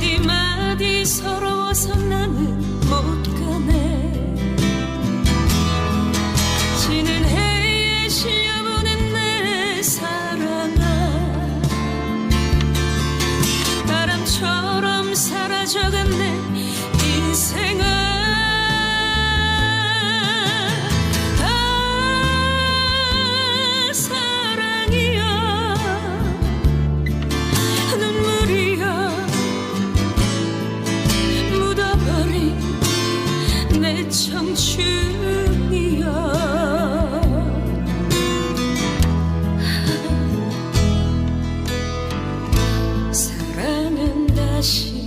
마디마디 서러워서 나는 못 가네. 지는 해에 실려보낸 내 사랑아. 바람처럼 사라져갔네. 청춘이야 사랑은 다시